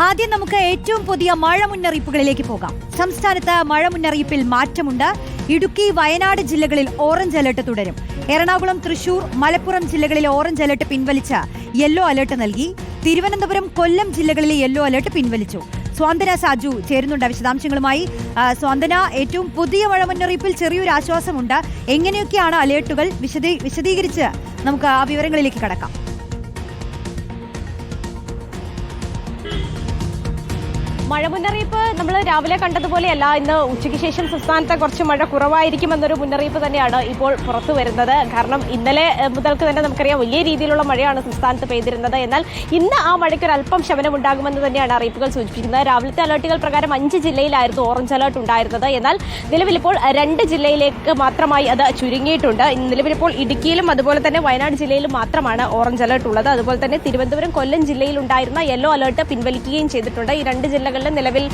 ആദ്യം നമുക്ക് ഏറ്റവും പുതിയ മഴ മുന്നറിയിപ്പുകളിലേക്ക് പോകാം. സംസ്ഥാനത്ത് മഴ മുന്നറിയിപ്പിൽ മാറ്റമുണ്ട്. ഇടുക്കി വയനാട് ജില്ലകളിൽ ഓറഞ്ച് അലർട്ട് തുടരും. എറണാകുളം തൃശൂർ മലപ്പുറം ജില്ലകളിൽ ഓറഞ്ച് അലർട്ട് പിൻവലിച്ച് യെല്ലോ അലർട്ട് നൽകി. തിരുവനന്തപുരം കൊല്ലം ജില്ലകളിലെ യെല്ലോ അലർട്ട് പിൻവലിച്ചു. സ്വാന്തന സാജു ചേരുന്നുണ്ട് വിശദാംശങ്ങളുമായി. സ്വാന്തന ഏറ്റവും പുതിയ മഴ മുന്നറിയിപ്പിൽ ചെറിയൊരു ആശ്വാസമുണ്ട്. എങ്ങനെയൊക്കെയാണ് അലേർട്ടുകൾ? വിശദീകരിച്ച് നമുക്ക് ആ വിവരങ്ങളിലേക്ക് കടക്കാം. മഴ മുന്നറിയിപ്പ് നമ്മൾ രാവിലെ കണ്ടതുപോലെയല്ല ഇന്ന് ഉച്ചയ്ക്ക് ശേഷം സംസ്ഥാനത്ത് കുറച്ച് മഴ കുറവായിരിക്കുമെന്നൊരു മുന്നറിയിപ്പ് തന്നെയാണ് ഇപ്പോൾ പുറത്തു വരുന്നത്. കാരണം ഇന്നലെ മുതൽക്ക് തന്നെ നമുക്കറിയാം വലിയ രീതിയിലുള്ള മഴയാണ് സംസ്ഥാനത്ത് പെയ്തിരുന്നത്. എന്നാൽ ഇന്ന് ആ മഴയ്ക്ക് ഒരു അല്പം ശമനം ഉണ്ടാകുമെന്ന് തന്നെയാണ് അറിയിപ്പുകൾ സൂചിപ്പിക്കുന്നത്. രാവിലത്തെ അലേർട്ടുകൾ പ്രകാരം അഞ്ച് ജില്ലയിലായിരുന്നു ഓറഞ്ച് അലേർട്ട് ഉണ്ടായിരുന്നത്. എന്നാൽ നിലവിലിപ്പോൾ രണ്ട് ജില്ലയിലേക്ക് മാത്രമായി അത് ചുരുങ്ങിയിട്ടുണ്ട്. നിലവിലിപ്പോൾ ഇടുക്കിയിലും അതുപോലെ തന്നെ വയനാട് ജില്ലയിലും മാത്രമാണ് ഓറഞ്ച് അലേർട്ട് ഉള്ളത്. അതുപോലെ തന്നെ തിരുവനന്തപുരം കൊല്ലം ജില്ലയിൽ ഉണ്ടായിരുന്ന യെല്ലോ അലേർട്ട് പിൻവലിക്കുകയും ചെയ്തിട്ടുണ്ട്. ഈ രണ്ട് ജില്ലകളിലും നിലവിൽ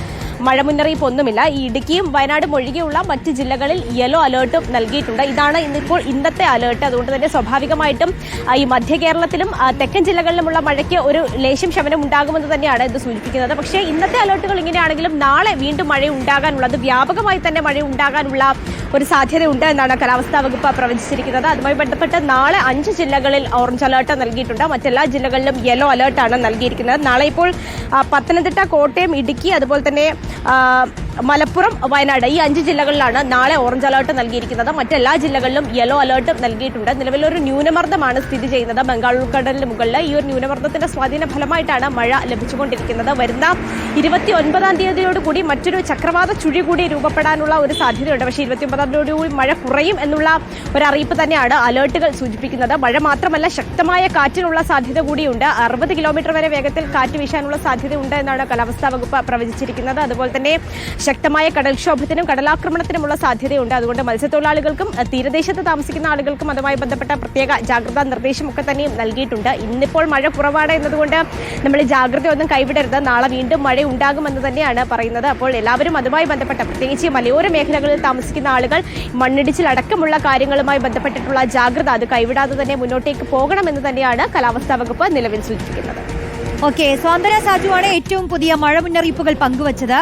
മഴ മുന്നറിയിപ്പ് ഒന്നുമില്ല ഈ ഇടുക്കിയും വയനാടും ഒഴികെയുള്ള മറ്റ് ജില്ലകളിൽ യെല്ലോ അലേർട്ടും നൽകിയിട്ടുണ്ട്. ഇതാണ് ഇന്നിപ്പോൾ ഇന്നത്തെ അലേർട്ട് അതുകൊണ്ട് തന്നെ സ്വാഭാവികമായിട്ടും ഈ മധ്യ കേരളത്തിലും തെക്കൻ ജില്ലകളിലുമുള്ള മഴയ്ക്ക് ഒരു ലേശം ശമനം ഉണ്ടാകുമെന്ന് തന്നെയാണ് ഇത് സൂചിപ്പിക്കുന്നത്. പക്ഷേ ഇന്നത്തെ അലേർട്ടുകൾ ഇങ്ങനെയാണെങ്കിലും നാളെ വീണ്ടും മഴ ഉണ്ടാകാനുള്ളത് വ്യാപകമായി തന്നെ മഴ ഉണ്ടാകാനുള്ള ഒരു സാധ്യതയുണ്ട് എന്നാണ് കാലാവസ്ഥാ വകുപ്പ് പ്രവചിച്ചിരിക്കുന്നത്. അതുമായി ബന്ധപ്പെട്ട് നാളെ അഞ്ച് ജില്ലകളിൽ ഓറഞ്ച് അലേർട്ട് നൽകിയിട്ടുണ്ട്. മറ്റെല്ലാ ജില്ലകളിലും യെല്ലോ അലേർട്ടാണ് നൽകിയിരിക്കുന്നത്. നാളെ ഇപ്പോൾ പത്തനംതിട്ട കോട്ടയം ഇടുക്കി അതുപോലെ തന്നെ ആ, മലപ്പുറം വയനാട്. ഈ അഞ്ച് ജില്ലകളിലാണ് നാളെ ഓറഞ്ച് അലർട്ട് നൽകിയിരിക്കുന്നത്. മറ്റെല്ലാ ജില്ലകളിലും യെല്ലോ അലർട്ടും നൽകിയിട്ടുണ്ട്. നിലവിലൊരു ന്യൂനമർദ്ദമാണ് സ്ഥിതി ചെയ്യുന്നത്. ബംഗാൾ ഉൾക്കടലിന് മുകളിൽ ഈ ഒരു ന്യൂനമർദ്ദത്തിന്റെ സ്വാധീന ഫലമായിട്ടാണ് മഴ ലഭിച്ചുകൊണ്ടിരിക്കുന്നത്. വരുന്ന ഇരുപത്തി ഒൻപതാം തീയതിയോടുകൂടി മറ്റൊരു ചക്രവാത ചുഴി കൂടി രൂപപ്പെടാനുള്ള ഒരു സാധ്യതയുണ്ട്. പക്ഷേ ഇരുപത്തി ഒമ്പതാം മഴ കുറയും എന്നുള്ള ഒരു അറിയിപ്പ് തന്നെയാണ് അലേർട്ടുകൾ സൂചിപ്പിക്കുന്നത്. മഴ മാത്രമല്ല ശക്തമായ കാറ്റിനുള്ള സാധ്യത കൂടിയുണ്ട്. അറുപത് കിലോമീറ്റർ വരെ വേഗത്തിൽ കാറ്റ് വീശാനുള്ള സാധ്യതയുണ്ട് എന്നാണ് കാലാവസ്ഥാ വകുപ്പ് പ്രവചിച്ചിരിക്കുന്നത്. അതുപോലെ തന്നെ ശക്തമായ കടൽക്ഷോഭത്തിനും കടലാക്രമണത്തിനുമുള്ള സാധ്യതയുണ്ട്. അതുകൊണ്ട് മത്സ്യത്തൊഴിലാളികൾക്കും തീരദേശത്ത് താമസിക്കുന്ന ആളുകൾക്കും അതുമായി ബന്ധപ്പെട്ട പ്രത്യേക ജാഗ്രതാ നിർദ്ദേശമൊക്കെ തന്നെയും നൽകിയിട്ടുണ്ട്. ഇന്നിപ്പോൾ മഴ കുറവാണ് എന്നതുകൊണ്ട് നമ്മൾ ജാഗ്രതയൊന്നും കൈവിടരുത്. നാളെ വീണ്ടും മഴ ഉണ്ടാകുമെന്ന് തന്നെയാണ് പറയുന്നത്. അപ്പോൾ എല്ലാവരും അതുമായി ബന്ധപ്പെട്ട പ്രത്യേകിച്ച് മലയോര മേഖലകളിൽ താമസിക്കുന്ന ആളുകൾ മണ്ണിടിച്ചിലടക്കമുള്ള കാര്യങ്ങളുമായി ബന്ധപ്പെട്ടിട്ടുള്ള ജാഗ്രത അത് കൈവിടാതെ തന്നെ മുന്നോട്ടേക്ക് പോകണമെന്ന് തന്നെയാണ് കാലാവസ്ഥാ വകുപ്പ് നിലവിൽ സൂചിപ്പിക്കുന്നത്. ഓക്കെ സ്വാതന്ത്ര്യ സാജുവാണ് ഏറ്റവും പുതിയ മഴ മുന്നറിയിപ്പുകൾ പങ്കുവച്ചത്.